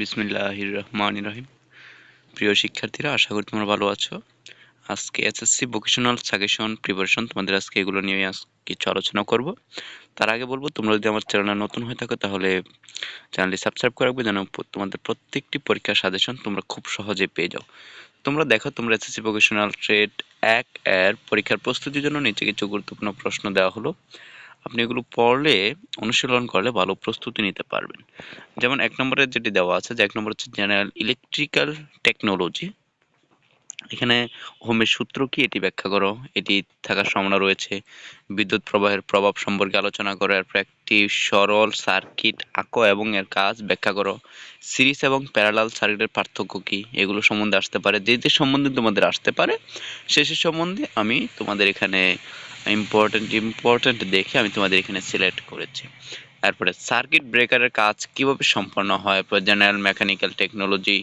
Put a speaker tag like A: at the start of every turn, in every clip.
A: বিসমিল্লাহির রহমান রহিম প্রিয় শিক্ষার্থীরা, আশা করি তোমরা ভালো আছো। আজকে এসএসসি ভোকেশনাল সাজেশন প্রিপারেশন তোমাদের আজকে এগুলো নিয়ে আজ কিছু আলোচনা করব। তার আগে বলব, তোমরা যদি আমার চ্যানেলে নতুন হয়ে থাকো, তাহলে চ্যানেলটি সাবস্ক্রাইব করে রাখবে, যেন তোমাদের প্রত্যেকটি পরীক্ষার সাজেশন তোমরা খুব সহজে পেয়ে যাও। তোমরা দেখো, তোমরা এসএসসি ভোকেশনাল ট্রেড এক এর পরীক্ষার প্রস্তুতির জন্য নিচে কিছু গুরুত্বপূর্ণ প্রশ্ন দেওয়া হলো। আপনি এগুলো পড়লে, অনুশীলন করলে ভালো প্রস্তুতি নিতে পারবেন। যেমন এক নম্বরে যেটি দেওয়া আছে যে এক নম্বর হচ্ছে জেনারেল ইলেকট্রিক্যাল টেকনোলজি এখানে হোমের সূত্র কি এটি ব্যাখ্যা করো? এটি থাকার সম্ভাবনা রয়েছে। বিদ্যুৎ প্রবাহের প্রভাব সম্পর্কে আলোচনা করো, এরপর একটি সরল সার্কিট আঁকো এবং এর কাজ ব্যাখ্যা করো। সিরিজ এবং প্যারালাল সার্কিটের পার্থক্য কি? এগুলো সম্বন্ধে আসতে পারে। যে যে সম্বন্ধে তোমাদের আসতে পারে, সে সে সম্বন্ধে আমি তোমাদের এখানে ইম্পর্টেন্ট ইম্পর্টেন্ট দেখে আমি তোমাদের এখানে সিলেক্ট করেছি। তারপরে সার্কিট ব্রেকারের কাজ কীভাবে সম্পন্ন হয়? জেনারেল মেকানিক্যাল টেকনোলজি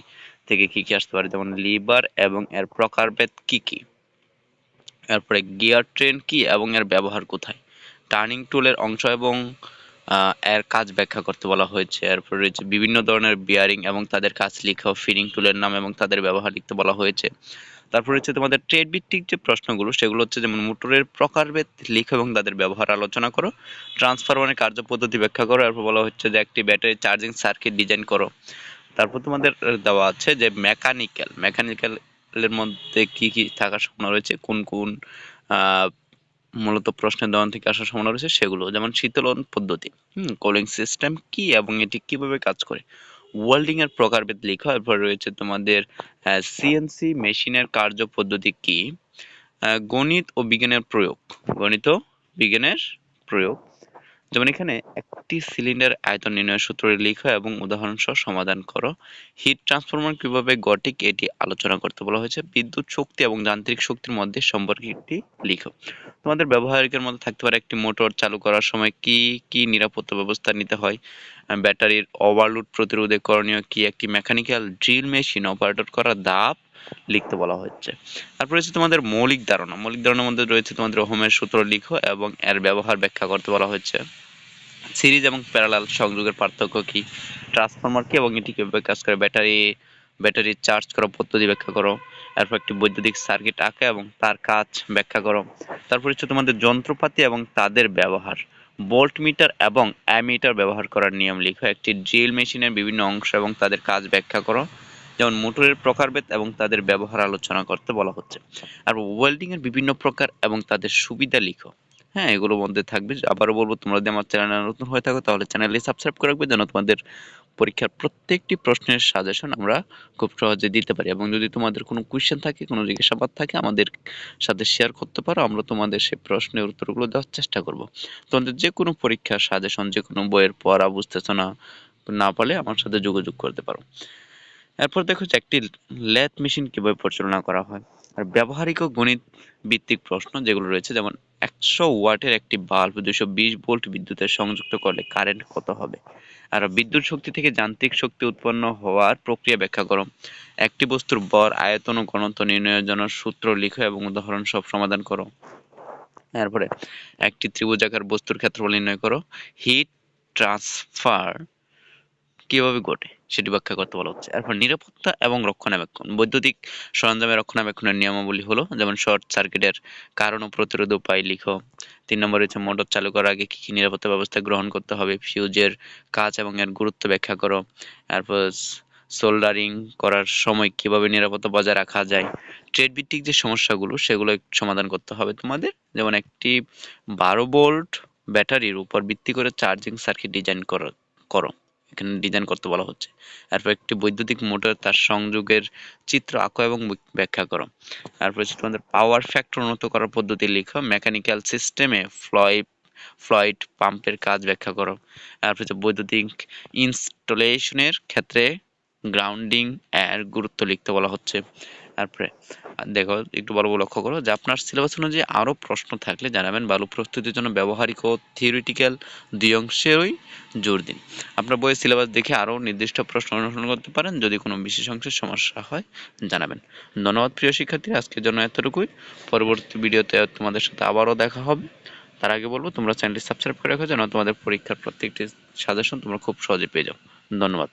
A: থেকে কি কি আসতে পারে? যেমন লিভার এবং এর প্রকারভেদ কি কি? এরপরে গিয়ার ট্রেন কি এবং এর ব্যবহার কোথায়? টার্নিং টুলের অংশ এবং এর কাজ ব্যাখ্যা করতে বলা হয়েছে। এরপরে রয়েছে বিভিন্ন ধরনের বিয়ারিং এবং তাদের কাজ লিখা ফিরিং টুলের নাম এবং তাদের ব্যবহার লিখতে বলা হয়েছে। তারপর হচ্ছে তোমাদের ট্রেড ভিত্তিক যে প্রশ্নগুলো, সেগুলো হচ্ছে যেমন মোটরের প্রকারভেদ লিখো এবং তাদের ব্যবহার আলোচনা করো ট্রান্সফরমারের কার্যপদ্ধতি ব্যাখ্যা করো, এরপর বলা হচ্ছে যে একটি ব্যাটারি চার্জিং সার্কিট ডিজাইন করো। তারপর তোমাদের দেওয়া আছে যে মেকানিক্যাল মেকানিক্যালের মধ্যে কি কি থাকার সম্ভাবনা রয়েছে, কোন কোন মূলত প্রশ্নের দেওয়ান থেকে আসার সম্ভাবনা রয়েছে সেগুলো, যেমন শীতলন পদ্ধতি, হুম কুলিং সিস্টেম কি এবং এটি কীভাবে কাজ করে ওয়েল্ডিং এর প্রকারভেদ লেখা এরপর রয়েছে তোমাদের সিএনসি মেশিনের কার্য পদ্ধতি কি? গণিত ও বিজ্ঞানের প্রয়োগ, গণিত বিজ্ঞানের প্রয়োগ। যেমন এখানে একটি সিলিন্ডার আয়তন নির্ণয়ের সূত্র লিখো এবং উদাহরণ সহ সমাধান করো। হিট ট্রান্সফরমার কীভাবে গঠিক এটি আলোচনা করতে বলা হয়েছে। বিদ্যুৎ শক্তি এবং যান্ত্রিক শক্তির মধ্যে সম্পর্কটি লিখো। তোমাদের ব্যবহারিকের মধ্যে থাকতে পারে একটি মোটর চালু করার সময় কি কি নিরাপত্তা ব্যবস্থা নিতে হয়? ব্যাটারির ওভারলোড প্রতিরোধে করণীয় কি? একটি মেকানিক্যাল ড্রিল মেশিন অপারেটর করা দাব লিখতে বলা হচ্ছে। তারপর রয়েছে তোমাদের মৌলিক ধারণা। মৌলিক ধারণার মধ্যে রয়েছে তোমাদের হোমের সূত্র লিখো এবং এর ব্যবহার ব্যাখ্যা করতে বলা হচ্ছে। সিরিজ এবং প্যারালাল সংযোগের পার্থক্য কি? ট্রান্সফরমার কি এবং এটি কীভাবে কাজ করে? ব্যাটারি ব্যাটারি চার্জ করা, পদ্ধতি ব্যাখ্যা করো। এরপর একটি বৈদ্যুতিক সার্কিট আঁকা এবং তার কাজ ব্যাখ্যা করো। তারপর হচ্ছে তোমাদের যন্ত্রপাতি এবং তাদের ব্যবহার। বোল্ট মিটার এবং অ্যামিটার ব্যবহার করার নিয়ম লিখো। একটি ড্রিল মেশিনের বিভিন্ন অংশ এবং তাদের কাজ ব্যাখ্যা করো। যেমন মোটরের প্রকারভেদ এবং তাদের ব্যবহার আলোচনা করতে বলা হচ্ছে। আর ওয়েল্ডিং এর বিভিন্ন প্রকার এবং তাদের সুবিধা লিখো। হ্যাঁ এগুলোর মধ্যে থাকবে। আবারও বলব, তোমরা যদি আমার চ্যানেলে নতুন হয়ে থাকো, তাহলে চ্যানেলটি সাবস্ক্রাইব করে রাখবে, যেন তোমাদের পরীক্ষার প্রত্যেকটি প্রশ্নের সাজেশন আমরা খুব সহজে দিতে পারি। এবং যদি তোমাদের কোনো কোয়েশ্চেন থাকে, কোনো জিজ্ঞাসাবাদ থাকে, আমাদের সাথে শেয়ার করতে পারো, আমরা তোমাদের সেই প্রশ্নের উত্তরগুলো দেওয়ার চেষ্টা করব। তোমাদের যে কোনো পরীক্ষার সাজেশন যে কোনো বইয়ের পড়া, বুঝতেছো না না পারলে আমার সাথে যোগাযোগ করতে পারো। এরপর দেখো যে একটি ল্যাথ মেশিন কীভাবে পরিচালনা করা হয়। আর ব্যবহারিক ও গণিত ভিত্তিক প্রশ্ন যেগুলো রয়েছে, যেমন একশো ওয়াটের একটি বাল্ব দুশো বিশ ভোল্ট বিদ্যুতের সংযুক্ত করলে কারেন্ট কত হবে? আর বিদ্যুৎ শক্তি থেকে যান্ত্রিক শক্তি উৎপন্ন হওয়ার প্রক্রিয়া ব্যাখ্যা করো। একটি বস্তুর বর আয়তন ও ঘনত্ব নির্ণয়ের জন্য সূত্র লিখো এবং উদাহরণ সব সমাধান করো। তারপরে একটি ত্রিভুজাকার বস্তুর ক্ষেত্রফল নির্ণয় করো। হিট ট্রান্সফার কীভাবে ঘটে? সেটি ব্যাখ্যা করতে বলা হচ্ছে। এরপর নিরাপত্তা এবং রক্ষণাবেক্ষণ। বৈদ্যুতিক সরঞ্জামের রক্ষণাবেক্ষণের নিয়মাবলী হলো, যেমন শর্ট সার্কিটের কারণ ও প্রতিরোধ উপায় লিখো। তিন নম্বর হচ্ছে মোটর চালু করার আগে কি কি নিরাপত্তা ব্যবস্থা গ্রহণ করতে হবে ফিউজের কাজ এবং এর গুরুত্ব ব্যাখ্যা করো। এরপর সোল্ডারিং করার সময় কীভাবে নিরাপত্তা বজায় রাখা যায় ট্রেড ভিত্তিক যে সমস্যাগুলো সেগুলো সমাধান করতে হবে তোমাদের। যেমন একটি বারো ভোল্ট ব্যাটারির উপর ভিত্তি করে চার্জিং সার্কিট ডিজাইন করো করো। এখানে ডিজাইন করতে বলা হচ্ছে। এরপর একটি বৈদ্যুতিক মোটর তার সংযোগের চিত্র আঁকো এবং ব্যাখ্যা করো। তারপর হচ্ছে তোমাদের পাওয়ার ফ্যাক্টর উন্নত করার পদ্ধতি লিখো। মেকানিক্যাল সিস্টেমে ফ্লয়েড ফ্লয়েড পাম্পের কাজ ব্যাখ্যা করো। তারপর হচ্ছে বৈদ্যুতিক ইনস্টলেশনের ক্ষেত্রে গ্রাউন্ডিং এর গুরুত্ব লিখতে বলা হচ্ছে। তারপরে দেখো, একটু বড় লক্ষ্য করো যে আপনার সিলেবাস অনুযায়ী আরও প্রশ্ন থাকলে জানাবেন বালু প্রস্তুতির জন্য ব্যবহারিক ও থিওরিটিক্যাল দুই অংশেরই জোর দিন। আপনার বইয়ের সিলেবাস দেখে আরও নির্দিষ্ট প্রশ্ন অনুসরণ করতে পারেন, যদি কোনো বিশেষ অংশের সমস্যা হয়, জানাবেন। ধন্যবাদ প্রিয় শিক্ষার্থী, আজকের জন্য এতটুকুই। পরবর্তী ভিডিওতে তোমাদের সাথে আবারও দেখা হবে। তার আগে বলব, তোমরা চ্যানেলটি সাবস্ক্রাইব করে রাখো, যেন তোমাদের পরীক্ষার প্রত্যেকটি সাজেশন তোমরা খুব সহজে পেয়ে যাও। ধন্যবাদ।